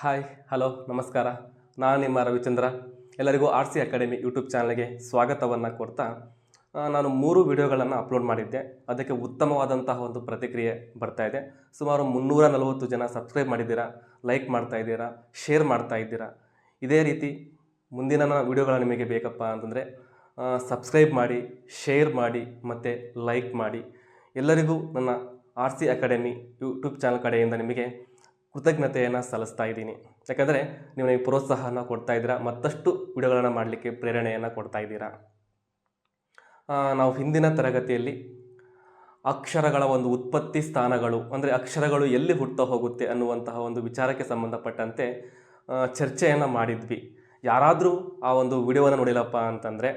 Hi, hello, ನಮಸ್ಕಾರ. ನಾನು ನಿಮ್ಮ ರವಿಚಂದ್ರ. ಎಲ್ಲರಿಗೂ ಆರ್ ಸಿ ಅಕಾಡೆಮಿ ಯೂಟ್ಯೂಬ್ ಚಾನಲ್ಗೆ ಸ್ವಾಗತವನ್ನು ಕೊಡ್ತಾ ನಾನು ಮೂರು ವಿಡಿಯೋಗಳನ್ನು ಅಪ್ಲೋಡ್ ಮಾಡಿದ್ದೆ. ಅದಕ್ಕೆ ಉತ್ತಮವಾದಂತಹ ಒಂದು ಪ್ರತಿಕ್ರಿಯೆ ಬರ್ತಾ ಇದೆ. ಸುಮಾರು ಮುನ್ನೂರ ನಲವತ್ತು ಜನ ಸಬ್ಸ್ಕ್ರೈಬ್ ಮಾಡಿದ್ದೀರಾ, ಲೈಕ್ ಮಾಡ್ತಾ ಇದ್ದೀರಾ, ಶೇರ್ ಮಾಡ್ತಾ ಇದ್ದೀರಾ? ಇದೇ ರೀತಿ ಮುಂದಿನ ವಿಡಿಯೋಗಳು ನಿಮಗೆ ಬೇಕಪ್ಪ ಅಂತಂದರೆ ಸಬ್ಸ್ಕ್ರೈಬ್ ಮಾಡಿ, ಶೇರ್ ಮಾಡಿ, ಮತ್ತು ಲೈಕ್ ಮಾಡಿ. ಎಲ್ಲರಿಗೂ ನನ್ನ R C academy YouTube channel ಕಡೆಯಿಂದ ನಿಮಗೆ ಕೃತಜ್ಞತೆಯನ್ನು ಸಲ್ಲಿಸ್ತಾ ಇದ್ದೀನಿ. ಯಾಕಂದರೆ ನೀವು ನನಗೆ ಪ್ರೋತ್ಸಾಹನ ಕೊಡ್ತಾ ಇದ್ದೀರಾ ಮತ್ತಷ್ಟು ವಿಡಿಯೋಗಳನ್ನು ಮಾಡಲಿಕ್ಕೆ ಪ್ರೇರಣೆಯನ್ನು ಕೊಡ್ತಾ ಇದ್ದೀರಾ. ನಾವು ಹಿಂದಿನ ತರಗತಿಯಲ್ಲಿ ಅಕ್ಷರಗಳ ಒಂದು ಉತ್ಪತ್ತಿ ಸ್ಥಾನಗಳು ಅಂದರೆ ಅಕ್ಷರಗಳು ಎಲ್ಲಿ ಹುಟ್ಟುತ್ತಾ ಹೋಗುತ್ತೆ ಅನ್ನುವಂತಹ ಒಂದು ವಿಚಾರಕ್ಕೆ ಸಂಬಂಧಪಟ್ಟಂತೆ ಚರ್ಚೆಯನ್ನು ಮಾಡಿದ್ವಿ. ಯಾರಾದರೂ ಆ ಒಂದು ವಿಡಿಯೋವನ್ನು ನೋಡಿಲ್ಲಪ್ಪ ಅಂತಂದರೆ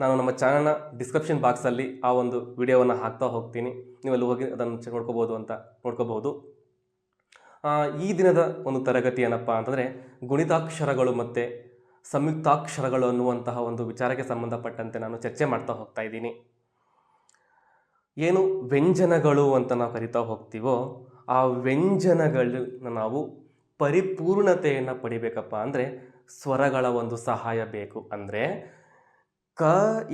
ನಾನು ನಮ್ಮ ಚಾನಲ್ನ ಡಿಸ್ಕ್ರಿಪ್ಷನ್ ಬಾಕ್ಸಲ್ಲಿ ಆ ಒಂದು ವಿಡಿಯೋವನ್ನು ಹಾಕ್ತಾ ಹೋಗ್ತೀನಿ. ನೀವಲ್ಲಿ ಹೋಗಿ ಅದನ್ನು ನೋಡ್ಕೋಬೋದು ಅಂತ ನೋಡ್ಕೋಬೋದು. ಆ, ಈ ದಿನದ ಒಂದು ತರಗತಿ ಏನಪ್ಪ ಅಂತಂದರೆ ಗುಣಿತಾಕ್ಷರಗಳು ಮತ್ತು ಸಂಯುಕ್ತಾಕ್ಷರಗಳು ಅನ್ನುವಂತಹ ಒಂದು ವಿಚಾರಕ್ಕೆ ಸಂಬಂಧಪಟ್ಟಂತೆ ನಾನು ಚರ್ಚೆ ಮಾಡ್ತಾ ಹೋಗ್ತಾ ಇದ್ದೀನಿ. ಏನು ವ್ಯಂಜನಗಳು ಅಂತ ನಾವು ಕರಿತಾ ಹೋಗ್ತೀವೋ ಆ ವ್ಯಂಜನಗಳನ್ನ ನಾವು ಪರಿಪೂರ್ಣತೆಯನ್ನು ಪಡಿಬೇಕಪ್ಪ ಅಂದರೆ ಸ್ವರಗಳ ಒಂದು ಸಹಾಯ ಬೇಕು. ಅಂದರೆ ಕ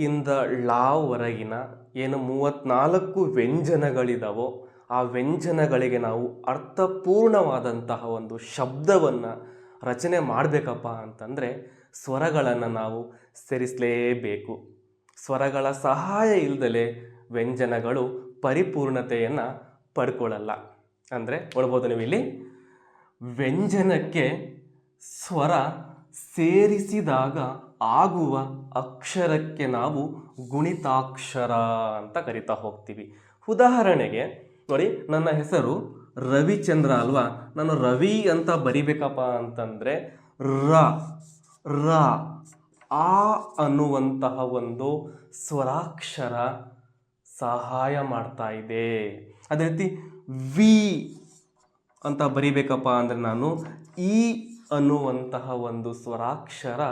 ಇಂದ ಲಾವರೆಗಿನ ಏನು ಮೂವತ್ನಾಲ್ಕು ವ್ಯಂಜನಗಳಿದಾವೋ ಆ ವ್ಯಂಜನಗಳಿಗೆ ನಾವು ಅರ್ಥಪೂರ್ಣವಾದಂತಹ ಒಂದು ಶಬ್ದವನ್ನು ರಚನೆ ಮಾಡಬೇಕಪ್ಪ ಅಂತಂದರೆ ಸ್ವರಗಳನ್ನು ನಾವು ಸೇರಿಸಲೇಬೇಕು. ಸ್ವರಗಳ ಸಹಾಯ ಇಲ್ಲದಲೇ ವ್ಯಂಜನಗಳು ಪರಿಪೂರ್ಣತೆಯನ್ನು ಪಡ್ಕೊಳ್ಳಲ್ಲ ಅಂದರೆ ನೋಡ್ಬೋದು ನೀವು ಇಲ್ಲಿ ವ್ಯಂಜನಕ್ಕೆ ಸ್ವರ ಸೇರಿಸಿದಾಗ ಆಗುವ ಅಕ್ಷರಕ್ಕೆ ನಾವು ಗುಣಿತಾಕ್ಷರ ಅಂತ ಕರಿತಾ ಹೋಗ್ತೀವಿ. ಉದಾಹರಣೆಗೆ ನೋಡಿ ನನ್ನ ಹೆಸರು ರವಿಚಂದ್ರ ಅಲ್ವಾ? ನಾನು ರವಿ ಅಂತ ಬರಿಬೇಕಪ್ಪ ಅಂತಂದರೆ ರ ರ, ಆ ಅನ್ನುವಂತಹ ಒಂದು ಸ್ವರಾಕ್ಷರ ಸಹಾಯ ಮಾಡ್ತಾ ಇದೆ. ಅದೇ ರೀತಿ ವಿ ಅಂತ ಬರಿಬೇಕಪ್ಪ ಅಂದರೆ ನಾನು ಈ ಅನ್ನುವಂತಹ ಒಂದು ಸ್ವರಾಕ್ಷರ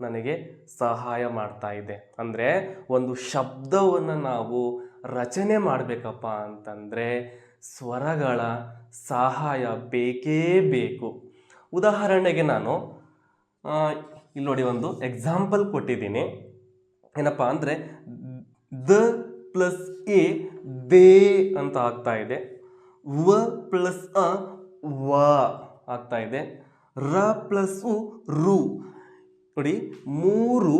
ನನಗೆ ಸಹಾಯ ಮಾಡ್ತಾ ಇದೆ. ಅಂದರೆ ಒಂದು ಶಬ್ದವನ್ನು ನಾವು ರಚನೆ ಮಾಡಬೇಕಪ್ಪ ಅಂತಂದರೆ ಸ್ವರಗಳ ಸಹಾಯ ಬೇಕೇ ಬೇಕು. ಉದಾಹರಣೆಗೆ ನಾನು ಇಲ್ಲಿ ನೋಡಿ ಒಂದು ಎಕ್ಸಾಂಪಲ್ ಕೊಟ್ಟಿದ್ದೀನಿ. ಏನಪ್ಪ ಅಂದರೆ ದ ಪ್ಲಸ್ ಎ ದೇ ಅಂತ ಆಗ್ತಾ ಇದೆ. ವ ಪ್ಲಸ್ ಅ ವ ಆಗ್ತಾ ಇದೆ. ರ ಪ್ಲಸ್ ಉ ರು. ನೋಡಿ, ಮೂರು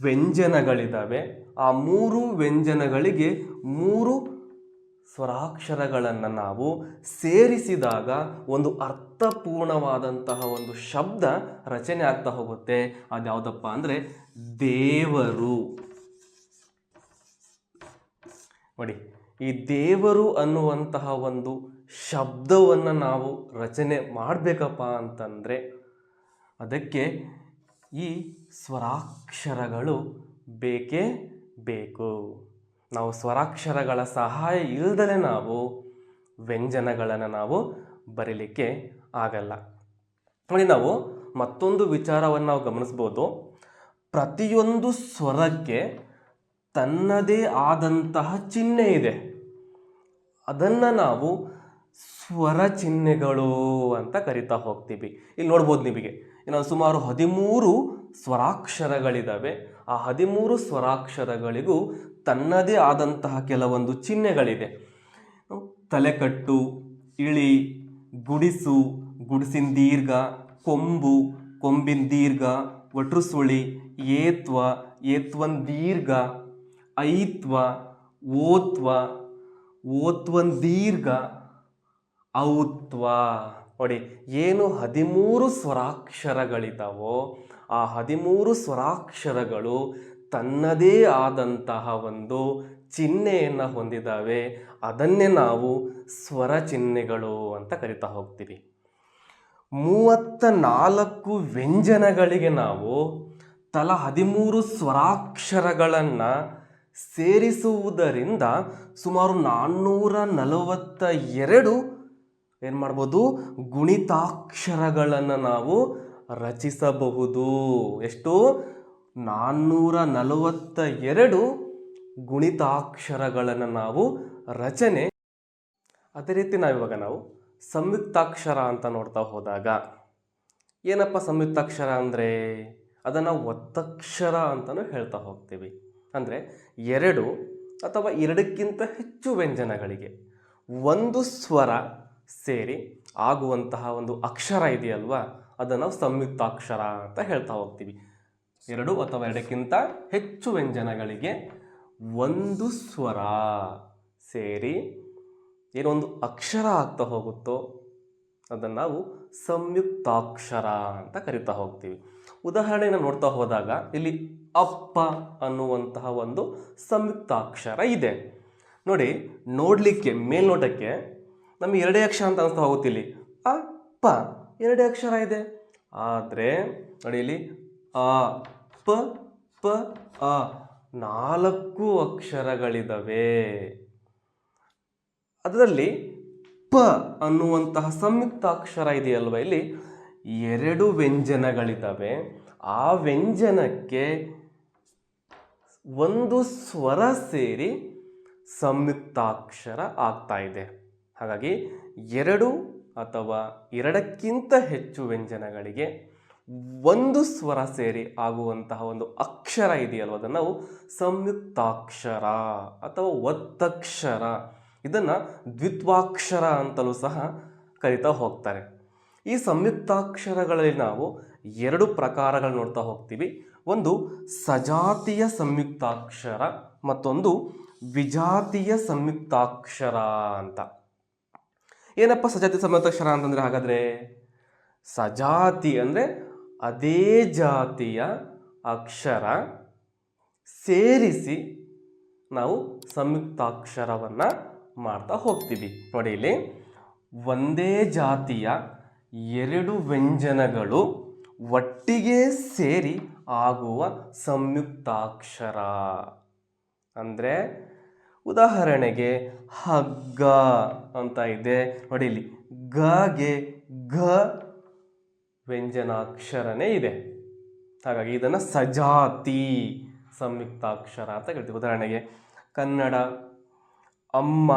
ವ್ಯಂಜನಗಳಿದ್ದಾವೆ ಆ ಮೂರು ವ್ಯಂಜನಗಳಿಗೆ ಮೂರು ಸ್ವರಾಕ್ಷರಗಳನ್ನು ನಾವು ಸೇರಿಸಿದಾಗ ಒಂದು ಅರ್ಥಪೂರ್ಣವಾದಂತಹ ಒಂದು ಶಬ್ದ ರಚನೆ ಆಗ್ತಾ ಹೋಗುತ್ತೆ. ಅದ್ಯಾವುದಪ್ಪ ಅಂದರೆ ದೇವರು. ನೋಡಿ, ಈ ದೇವರು ಅನ್ನುವಂತಹ ಒಂದು ಶಬ್ದವನ್ನು ನಾವು ರಚನೆ ಮಾಡಬೇಕಪ್ಪ ಅಂತಂದರೆ ಅದಕ್ಕೆ ಈ ಸ್ವರಾಕ್ಷರಗಳು ಬೇಕೇ ಬೇಕು. ನಾವು ಸ್ವರಾಕ್ಷರಗಳ ಸಹಾಯ ಇಲ್ಲದಲೇ ನಾವು ವ್ಯಂಜನಗಳನ್ನು ನಾವು ಬರೀಲಿಕ್ಕೆ ಆಗಲ್ಲ. ನೋಡಿ ನಾವು ಮತ್ತೊಂದು ವಿಚಾರವನ್ನು ನಾವು ಗಮನಿಸ್ಬೋದು. ಪ್ರತಿಯೊಂದು ಸ್ವರಕ್ಕೆ ತನ್ನದೇ ಆದಂತಹ ಚಿಹ್ನೆ ಇದೆ. ಅದನ್ನು ನಾವು ಸ್ವರ ಚಿಹ್ನೆಗಳು ಅಂತ ಕರಿತಾ ಹೋಗ್ತೀವಿ. ಇಲ್ಲಿ ನೋಡ್ಬೋದು ನಿಮಗೆ. ಇನ್ನು ಸುಮಾರು ಹದಿಮೂರು ಸ್ವರಾಕ್ಷರಗಳಿದ್ದಾವೆ ಆ ಹದಿಮೂರು ಸ್ವರಾಕ್ಷರಗಳಿಗೂ ತನ್ನದೇ ಆದಂತಹ ಕೆಲವೊಂದು ಚಿಹ್ನೆಗಳಿದೆ ತಲೆಕಟ್ಟು, ಇಳಿ, ಗುಡಿಸು ಗುಡಿಸಿನ ದೀರ್ಘ ಕೊಂಬು ಕೊಂಬಿನ ದೀರ್ಘ ಒಟ್ರುಸುಳಿ ಏತ್ವ ಏತ್ವನ್ ದೀರ್ಘ ಐತ್ವ, ಓತ್ವ ಓತ್ವನ್ ದೀರ್ಘ ಔತ್ವ. ನೋಡಿ, ಏನು ಹದಿಮೂರು ಸ್ವರಾಕ್ಷರಗಳಿದ್ದಾವೋ ಆ ಹದಿಮೂರು ಸ್ವರಾಕ್ಷರಗಳು ತನ್ನದೇ ಆದಂತಹ ಒಂದು ಚಿಹ್ನೆಯನ್ನು ಹೊಂದಿದ್ದಾವೆ ಅದನ್ನೇ ನಾವು ಸ್ವರ ಚಿಹ್ನೆಗಳು ಅಂತ ಕರಿತಾ ಹೋಗ್ತೀವಿ. ಮೂವತ್ತ ನಾಲ್ಕು ವ್ಯಂಜನಗಳಿಗೆ ನಾವು ತಲಾ ಹದಿಮೂರು ಸ್ವರಾಕ್ಷರಗಳನ್ನು ಸೇರಿಸುವುದರಿಂದ ಸುಮಾರು ನಾನ್ನೂರ ನಲವತ್ತ ಎರಡು ಏನು ಮಾಡ್ಬೋದು? ಗುಣಿತಾಕ್ಷರಗಳನ್ನು ನಾವು ರಚಿಸಬಹುದು. ಎಷ್ಟು? ನಾನ್ನೂರ ನಲವತ್ತ ಎರಡು ಗುಣಿತಾಕ್ಷರಗಳನ್ನು ನಾವು ರಚನೆ. ಅದೇ ರೀತಿ ನಾವಿವಾಗ ನಾವು ಸಂಯುಕ್ತಾಕ್ಷರ ಅಂತ ನೋಡ್ತಾ ಹೋದಾಗ, ಏನಪ್ಪ ಸಂಯುಕ್ತಾಕ್ಷರ ಅಂದರೆ? ಅದನ್ನು ಒತ್ತಕ್ಷರ ಅಂತಲೂ ಹೇಳ್ತಾ ಹೋಗ್ತೀವಿ. ಅಂದರೆ ಎರಡು ಅಥವಾ ಎರಡಕ್ಕಿಂತ ಹೆಚ್ಚು ವ್ಯಂಜನಗಳಿಗೆ ಒಂದು ಸ್ವರ ಸೇರಿ ಆಗುವಂತಹ ಒಂದು ಅಕ್ಷರ ಇದೆಯಲ್ವಾ? ಅದನ್ನು ನಾವು ಸಂಯುಕ್ತಾಕ್ಷರ ಅಂತ ಹೇಳ್ತಾ ಹೋಗ್ತೀವಿ. ಎರಡು ಅಥವಾ ಎರಡಕ್ಕಿಂತ ಹೆಚ್ಚು ವ್ಯಂಜನಗಳಿಗೆ ಒಂದು ಸ್ವರ ಸೇರಿ ಏನೊಂದು ಅಕ್ಷರ ಆಗ್ತಾ ಹೋಗುತ್ತೋ ಅದನ್ನು ನಾವು ಸಂಯುಕ್ತಾಕ್ಷರ ಅಂತ ಕರಿತಾ ಹೋಗ್ತೀವಿ. ಉದಾಹರಣೆನ ನೋಡ್ತಾ ಹೋದಾಗ ಇಲ್ಲಿ ಅಪ್ಪ ಅನ್ನುವಂತಹ ಒಂದು ಸಂಯುಕ್ತಾಕ್ಷರ ಇದೆ. ನೋಡಿ, ನೋಡಲಿಕ್ಕೆ, ಮೇಲ್ನೋಟಕ್ಕೆ ನಮಗೆ ಎರಡೇ ಅಕ್ಷರ ಅಂತ ಅನಿಸ್ತಾ ಹೋಗುತ್ತೆ ಇಲ್ಲಿ. ಪ, ಎರಡೇ ಅಕ್ಷರ ಇದೆ. ಆದರೆ, ನೋಡಿ ಇಲ್ಲಿ, ಅ, ಪ ಪ, ಅ, ನಾಲ್ಕು ಅಕ್ಷರಗಳಿದ್ದಾವೆ ಅದರಲ್ಲಿ ಪ ಅನ್ನುವಂತಹ ಸಂಯುಕ್ತ ಅಕ್ಷರ ಇದೆಯಲ್ವ ಇಲ್ಲಿ? ಎರಡು ವ್ಯಂಜನಗಳಿದ್ದಾವೆ ಆ ವ್ಯಂಜನಕ್ಕೆ ಒಂದು ಸ್ವರ ಸೇರಿ ಸಂಯುಕ್ತಾಕ್ಷರ ಆಗ್ತಾ ಇದೆ. ಹಾಗಾಗಿ ಎರಡು ಅಥವಾ ಎರಡಕ್ಕಿಂತ ಹೆಚ್ಚು ವ್ಯಂಜನಗಳಿಗೆ ಒಂದು ಸ್ವರ ಸೇರಿ ಆಗುವಂತಹ ಒಂದು ಅಕ್ಷರ ಇದೆಯಲ್ವ? ಅದನ್ನು ನಾವು ಸಂಯುಕ್ತಾಕ್ಷರ ಅಥವಾ ಒತ್ತಕ್ಷರ, ಇದನ್ನು ದ್ವಿತ್ವಾಕ್ಷರ ಅಂತಲೂ ಸಹ ಕರಿತಾ ಹೋಗ್ತಾರೆ. ಈ ಸಂಯುಕ್ತಾಕ್ಷರಗಳಲ್ಲಿ ನಾವು ಎರಡು ಪ್ರಕಾರಗಳು ನೋಡ್ತಾ ಹೋಗ್ತೀವಿ. ಒಂದು ಸಜಾತಿಯ ಸಂಯುಕ್ತಾಕ್ಷರ ಮತ್ತೊಂದು ವಿಜಾತಿಯ ಸಂಯುಕ್ತಾಕ್ಷರ ಅಂತ. ಏನಪ್ಪ ಸಜಾತಿ ಸಮತಕ್ಷರ ಅಂತಂದರೆ ಹಾಗಾದರೆ? ಸಜಾತಿ ಅಂದರೆ ಅದೇ ಜಾತಿಯ ಅಕ್ಷರ ಸೇರಿಸಿ ನಾವು ಸಂಯುಕ್ತಾಕ್ಷರವನ್ನು ಮಾಡ್ತಾ ಹೋಗ್ತೀವಿ. ನೋಡಿ ಒಂದೇ ಜಾತಿಯ ಎರಡು ವ್ಯಂಜನಗಳು ಒಟ್ಟಿಗೆ ಸೇರಿ ಆಗುವ ಸಂಯುಕ್ತಾಕ್ಷರ. ಅಂದರೆ ಉದಾಹರಣೆಗೆ ಹಗ್ಗ ಅಂತ ಇದೆ. ನೋಡಿ ಇಲ್ಲಿ ಗೆ ಘ ವ್ಯಂಜನಾಕ್ಷರನೇ ಇದೆ. ಹಾಗಾಗಿ ಇದನ್ನು ಸಜಾತಿ ಸಂಯುಕ್ತಾಕ್ಷರ ಅಂತ ಹೇಳ್ತೀವಿ ಉದಾಹರಣೆಗೆ ಕನ್ನಡ ಅಮ್ಮ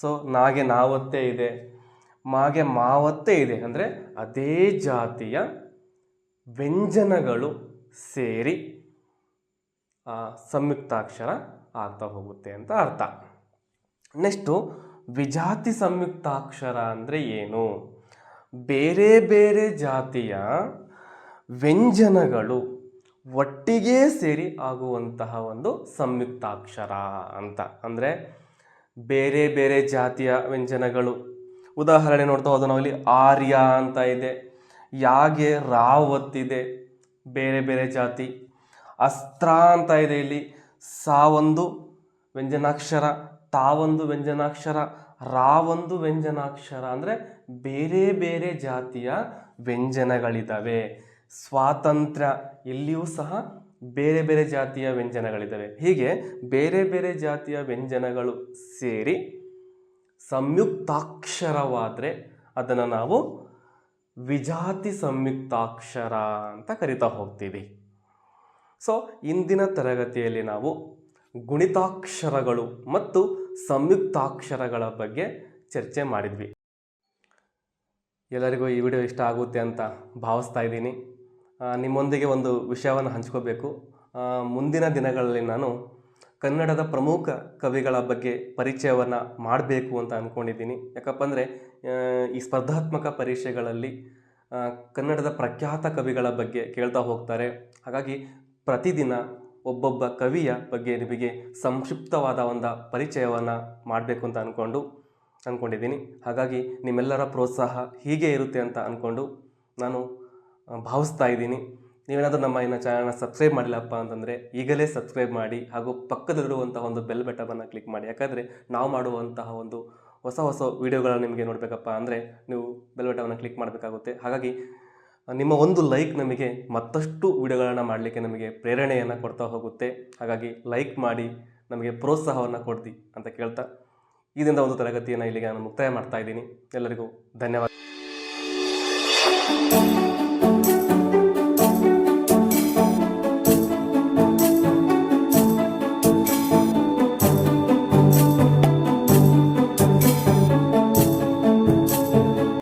ಸೊ ನಾಗೆ ನಾವತ್ತೇ ಇದೆ, ಮಾಗೆ ಮಾವತ್ತೇ ಇದೆ. ಅಂದರೆ ಅದೇ ಜಾತಿಯ ವ್ಯಂಜನಗಳು ಸೇರಿ ಸಂಯುಕ್ತಾಕ್ಷರ ಆಗ್ತಾ ಹೋಗುತ್ತೆ ಅಂತ ಅರ್ಥ. ನೆಕ್ಸ್ಟು, ವಿಜಾತಿ ಸಂಯುಕ್ತಾಕ್ಷರ ಅಂದರೆ ಏನು? ಬೇರೆ ಬೇರೆ ಜಾತಿಯ ವ್ಯಂಜನಗಳು ಒಟ್ಟಿಗೆ ಸೇರಿ ಆಗುವಂತಹ ಒಂದು ಸಂಯುಕ್ತಾಕ್ಷರ ಅಂತ. ಅಂದರೆ ಬೇರೆ ಬೇರೆ ಜಾತಿಯ ವ್ಯಂಜನಗಳು. ಉದಾಹರಣೆ ನೋಡ್ತಾ ಹೋದ ನಾವಿಲ್ಲಿ ಆರ್ಯ ಅಂತ ಇದೆ, ಯಾಗೆ ರಾವತ್ತಿದೆ ಬೇರೆ ಬೇರೆ ಜಾತಿ. ಅಸ್ತ್ರ ಅಂತ ಇದೆ ಇಲ್ಲಿ. ಸಾವೊಂದು ವ್ಯಂಜನಾಕ್ಷರ, ತಾವೊಂದು ವ್ಯಂಜನಾಕ್ಷರ, ರಾವೊಂದು ವ್ಯಂಜನಾಕ್ಷರ ಅಂದರೆ ಬೇರೆ ಬೇರೆ ಜಾತಿಯ ವ್ಯಂಜನಗಳಿದ್ದಾವೆ ಸ್ವಾತಂತ್ರ್ಯ ಇಲ್ಲಿಯೂ ಸಹ ಬೇರೆ ಬೇರೆ ಜಾತಿಯ ವ್ಯಂಜನಗಳಿದ್ದಾವೆ ಹೀಗೆ ಬೇರೆ ಬೇರೆ ಜಾತಿಯ ವ್ಯಂಜನಗಳು ಸೇರಿ ಸಂಯುಕ್ತಾಕ್ಷರವಾದರೆ ಅದನ್ನು ನಾವು ವಿಜಾತಿ ಸಂಯುಕ್ತಾಕ್ಷರ ಅಂತ ಕರಿತಾ ಹೋಗ್ತೀವಿ. ಸೊ ಇಂದಿನ ತರಗತಿಯಲ್ಲಿ ನಾವು ಗುಣಿತಾಕ್ಷರಗಳು ಮತ್ತು ಸಂಯುಕ್ತಾಕ್ಷರಗಳ ಬಗ್ಗೆ ಚರ್ಚೆ ಮಾಡಿದ್ವಿ. ಎಲ್ಲರಿಗೂ ಈ ವಿಡಿಯೋ ಇಷ್ಟ ಆಗುತ್ತೆ ಅಂತ ಭಾವಿಸ್ತಾ ಇದ್ದೀನಿ. ನಿಮ್ಮೊಂದಿಗೆ ಒಂದು ವಿಷಯವನ್ನು ಹಂಚ್ಕೋಬೇಕು. ಮುಂದಿನ ದಿನಗಳಲ್ಲಿ ನಾನು ಕನ್ನಡದ ಪ್ರಮುಖ ಕವಿಗಳ ಬಗ್ಗೆ ಪರಿಚಯವನ್ನು ಮಾಡಬೇಕು ಅಂತ ಅಂದ್ಕೊಂಡಿದ್ದೀನಿ ಯಾಕಪ್ಪ ಅಂದರೆ ಈ ಸ್ಪರ್ಧಾತ್ಮಕ ಪರೀಕ್ಷೆಗಳಲ್ಲಿ ಕನ್ನಡದ ಪ್ರಖ್ಯಾತ ಕವಿಗಳ ಬಗ್ಗೆ ಕೇಳ್ತಾ ಹೋಗ್ತಾರೆ. ಹಾಗಾಗಿ ಪ್ರತಿದಿನ ಒಬ್ಬೊಬ್ಬ ಕವಿಯ ಬಗ್ಗೆ ನಿಮಗೆ ಸಂಕ್ಷಿಪ್ತವಾದ ಒಂದು ಪರಿಚಯವನ್ನು ಮಾಡಬೇಕು ಅಂತ ಅಂದ್ಕೊಂಡು ಅಂದ್ಕೊಂಡಿದ್ದೀನಿ ಹಾಗಾಗಿ ನಿಮ್ಮೆಲ್ಲರ ಪ್ರೋತ್ಸಾಹ ಹೀಗೆ ಇರುತ್ತೆ ಅಂತ ಅಂದ್ಕೊಂಡು ನಾನು ಭಾವಿಸ್ತಾ ಇದ್ದೀನಿ. ನೀವೇನಾದರೂ ನಮ್ಮ ಇನ್ನು ಚಾನಲ್ನ ಸಬ್ಸ್ಕ್ರೈಬ್ ಮಾಡಿಲ್ಲಪ್ಪ ಅಂತಂದರೆ ಈಗಲೇ ಸಬ್ಸ್ಕ್ರೈಬ್ ಮಾಡಿ ಹಾಗೂ ಪಕ್ಕದಲ್ಲಿರುವಂತಹ ಒಂದು ಬೆಲ್ ಬಟವನ್ನು ಕ್ಲಿಕ್ ಮಾಡಿ. ಯಾಕಂದರೆ ನಾವು ಮಾಡುವಂತಹ ಒಂದು ಹೊಸ ಹೊಸ ವೀಡಿಯೋಗಳನ್ನ ನಿಮಗೆ ನೋಡಬೇಕಪ್ಪ ಅಂದರೆ ನೀವು ಬೆಲ್ ಬಟವನ್ನು ಕ್ಲಿಕ್ ಮಾಡಬೇಕಾಗುತ್ತೆ. ಹಾಗಾಗಿ ನಿಮ್ಮ ಒಂದು ಲೈಕ್ ನಮಗೆ ಮತ್ತಷ್ಟು ವಿಡಿಯೋಗಳನ್ನು ಮಾಡಲಿಕ್ಕೆ ನಮಗೆ ಪ್ರೇರಣೆಯನ್ನು ಕೊಡ್ತಾ ಹೋಗುತ್ತೆ. ಹಾಗಾಗಿ ಲೈಕ್ ಮಾಡಿ ನಮಗೆ ಪ್ರೋತ್ಸಾಹವನ್ನು ಕೊಡ್ತಿ ಅಂತ ಕೇಳ್ತಾ ಇದರಿಂದ ಒಂದು ತರಗತಿಯನ್ನು ಇಲ್ಲಿಗೆ ನಾನು ಮುಕ್ತಾಯ ಮಾಡ್ತಾ ಇದ್ದೀನಿ. ಎಲ್ಲರಿಗೂ ಧನ್ಯವಾದ.